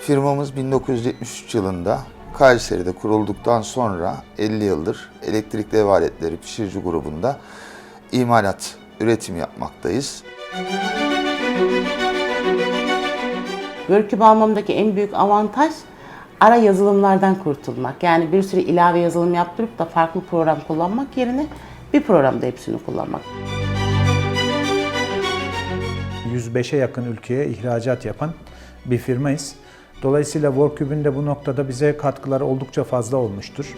Firmamız 1973 yılında Kayseri'de kurulduktan sonra 50 yıldır elektrikli ev aletleri pişirici grubunda imalat, üretim yapmaktayız. Workcube almamdaki en büyük avantaj ara yazılımlardan kurtulmak. Yani bir sürü ilave yazılım yaptırıp da farklı program kullanmak yerine bir programda hepsini kullanmak. 105'e yakın ülkeye ihracat yapan bir firmayız. Dolayısıyla Workcube'ün de bu noktada bize katkıları oldukça fazla olmuştur.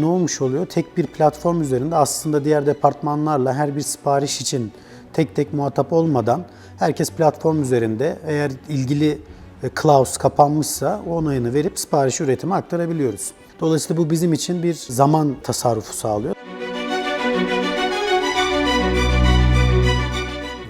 ne olmuş oluyor? Tek bir platform üzerinde aslında diğer departmanlarla her bir sipariş için tek tek muhatap olmadan herkes platform üzerinde eğer ilgili e, clause kapanmışsa o onayını verip sipariş üretime aktarabiliyoruz. Dolayısıyla bu bizim için bir zaman tasarrufu sağlıyor.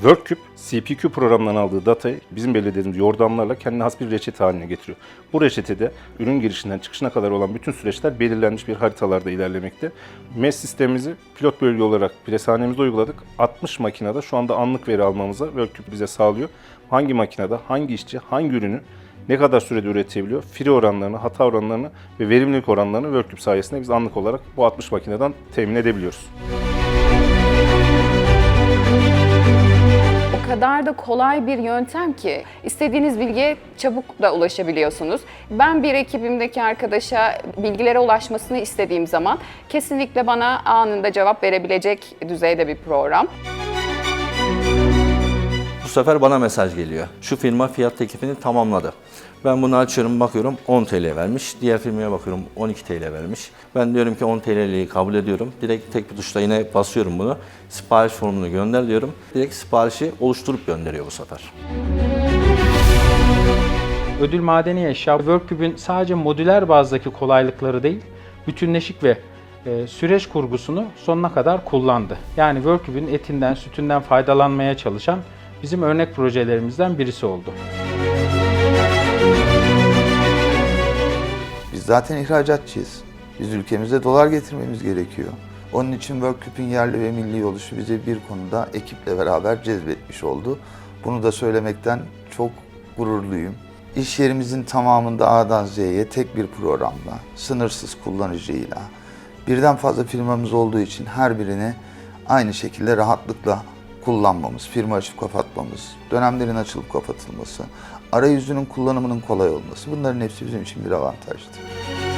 WorkCube, CPQ programından aldığı datayı bizim belirlediğimiz yordamlarla kendine has bir reçete haline getiriyor. Bu reçetede ürün girişinden çıkışına kadar olan bütün süreçler belirlenmiş bir haritalarda ilerlemekte. MES sistemimizi pilot bölge olarak preshanemizde uyguladık. 60 makinede şu anda anlık veri almamıza WorkCube bize sağlıyor. Hangi makinede, hangi işçi, hangi ürünü ne kadar sürede üretebiliyor, free oranlarını, hata oranlarını ve verimlilik oranlarını WorkCube sayesinde biz anlık olarak bu 60 makineden temin edebiliyoruz. O kadar da kolay bir yöntem ki istediğiniz bilgiye çabuk da ulaşabiliyorsunuz. Ben bir ekibimdeki arkadaşa bilgilere ulaşmasını istediğim zaman kesinlikle bana anında cevap verebilecek düzeyde bir program. Sefer bana mesaj geliyor. Şu firma fiyat teklifini tamamladı. Ben bunu açıyorum bakıyorum 10 TL vermiş. Diğer firmaya bakıyorum 12 TL vermiş. Ben diyorum ki 10 TL'liyi kabul ediyorum. Direkt tek bir tuşla yine basıyorum bunu. Sipariş formunu gönder diyorum. Direkt siparişi oluşturup gönderiyor bu sefer. Ödül madeni eşya Workcube'ün sadece modüler bazdaki kolaylıkları değil, bütünleşik ve e, süreç kurgusunu sonuna kadar kullandı. Yani Workcube'ün etinden, sütünden faydalanmaya çalışan bizim örnek projelerimizden birisi oldu. Biz zaten ihracatçıyız. Biz ülkemize dolar getirmemiz gerekiyor. Onun için Workcube'in yerli ve milli oluşu bizi bir konuda ekiple beraber cezbetmiş oldu. Bunu da söylemekten çok gururluyum. İş yerimizin tamamında A'dan Z'ye tek bir programla, sınırsız kullanıcıyla, birden fazla firmamız olduğu için her birini aynı şekilde rahatlıkla kullanmamız, firma açıp kapatmamız, dönemlerin açılıp kapatılması, arayüzünün kullanımının kolay olması bunların hepsi bizim için bir avantajdı.